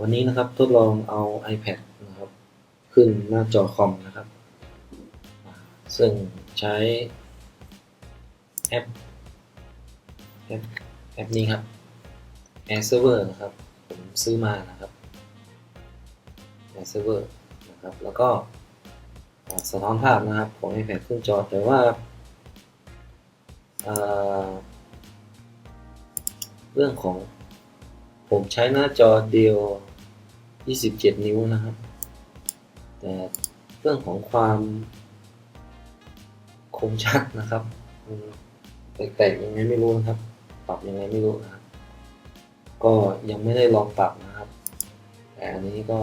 วันนี้นะครับทดลองเอา iPad นะครับ ขึ้นหน้าจอคอมนะครับ ซึ่งใช้แอปแอปแอปนี้ครับ Air Server นะครับ ผมซื้อมานะครับ Air Server นะครับ แล้วก็สะท้อนภาพนะครับของ iPad ขึ้นจอแต่ว่าอ่าเรื่องของ ผมใช้หน้าจอเดียว 27 นิ้วนะครับ แต่เรื่องของความคมชัดนะครับมันแตกๆยังไงไม่รู้นะครับ ปรับยังไงไม่รู้นะครับ ก็ยังไม่ได้ลองปรับนะครับ แต่อันนี้ก็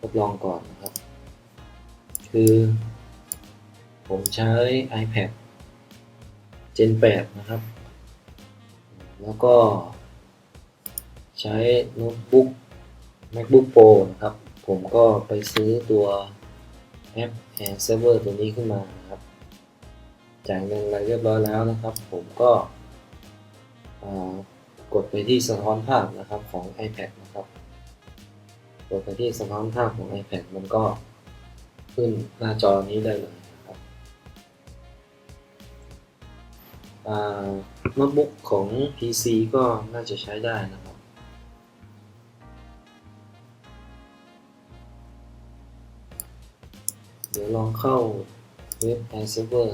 ทดลองก่อนนะครับ คือผมใช้ iPad Gen 8 นะครับ แล้วก็ ใช้โน้ตบุ๊ก MacBook Pro นะครับ ผมก็ไปซื้อตัวแอป Air Server ตัวนี้ขึ้นมานะครับ จ่ายเงินอะไรเรียบร้อยแล้วนะครับ ผมก็กดไปที่สะท้อนภาพนะครับของ iPad นะครับ กดไปที่สะท้อนภาพของ iPad มันก็ขึ้นหน้าจอนี้ได้เลยนะครับโน้ตบุ๊กของ PC ก็น่าจะใช้ได้นะครับ เดี๋ยวลองเข้าเว็บ Air Server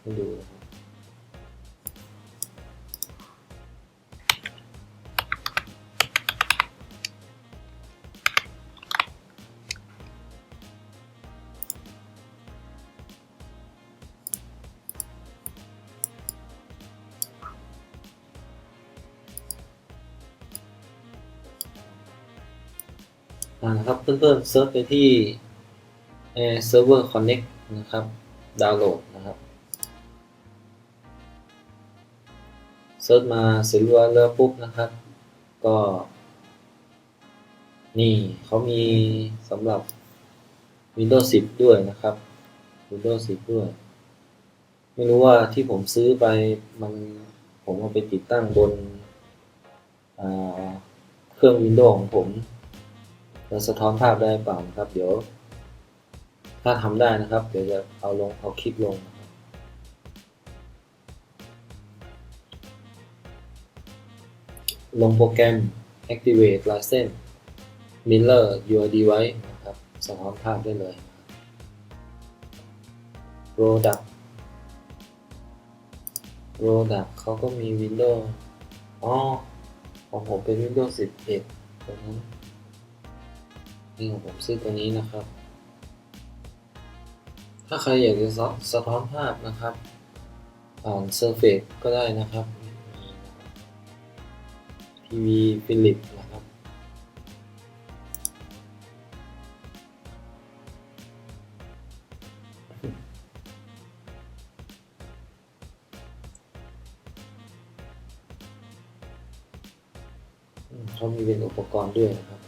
ให้ดูนะครับนะครับเพื่อนๆเซิร์ชไปที่ Air Server Connect นะครับ ดาวน์โหลดนะครับเซิร์ชมาเสร็จเรียบร้อปุ๊บนะครับ ก็ นี่เขามีสำหรับ Windows 10 ด้วยนะครับ Windows 10 ด้วย ไม่รู้ว่าที่ผมซื้อไปมันผมเอาไปติดตั้งบนเครื่อง Windows ของผมจะสะท้อนภาพได้เปล่าครับ เดี๋ยว ถ้าทำได้นะครับ เดี๋ยวจะเอาลงเอาคลิปลงลงโปรแกรม activate license mirror your device นะครับสะท้อนภาพได้เลย product product เขาก็มี Windows อ๋อของผมเป็น Windows 11 ตัวนั้นนี่ของผมซื้อตัวนี้นะครับ ถ้าใครอยากจะสะท้อนภาพนะครับผ่าน Surface ก็ได้นะครับทีวีฟิลิปนะครับ เขามีเป็นอุปกรณ์ด้วยนะครับ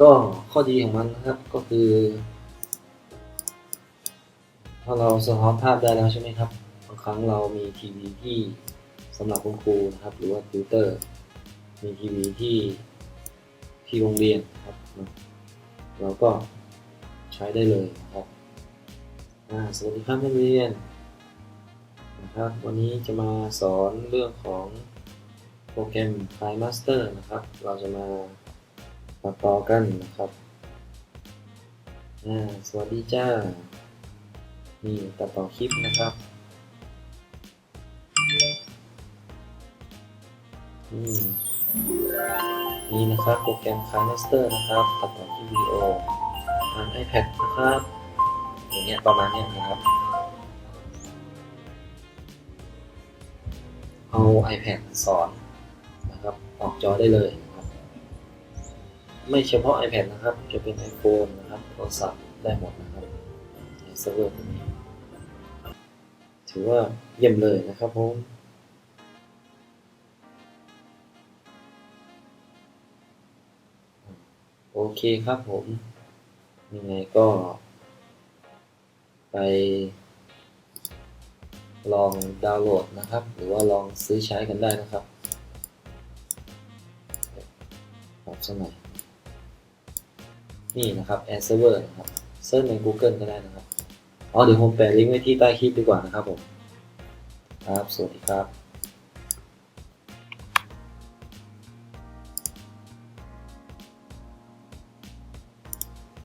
ก็ข้อดีของมันนะครับก็คือถ้าเราสะท้อนภาพได้แล้วใช่ไหมครับบางครั้งเรามีทีวีที่สำหรับคุณครูนะครับ หรือว่าติวเตอร์ มีทีวีที่ที่โรงเรียนครับ เราก็ใช้ได้เลยนะครับสวัสดีครับนักเรียนนะครับวันนี้จะมาสอนเรื่องของโปรแกรม File Master นะครับ เราจะมา มาต่อกันนะครับอ่าสวัสดีจ้า นี่ตัดต่อคลิปนะครับนี่นะครับโปรแกรม File Master นะครับ ตัดต่อคลิปวิดีโอทาง iPad นะครับ อย่างเงี้ยประมาณเนี้ยนะครับเอา iPad สอนนะครับ ออกจอได้เลย ไม่เฉพาะ iPad นะครับ จะเป็น iPhone นะครับโทรศัพท์ได้หมดนะครับในเซิร์ฟเวอร์ตัวนี้ ถือว่าเยี่ยมเลยนะครับผมโอเคครับผมยังไงก็ ไป ลองดาวน์โหลดนะครับ หรือว่าลองซื้อใช้กันได้นะครับปรับสักหน่อย นี่นะครับ ad Server นะครับเซิร์ชใน Google ก็ได้นะครับอ๋อเดี๋ยวผมแปะลิงก์ไว้ที่ใต้คลิปดีกว่านะครับผมครับ สวัสดีครับ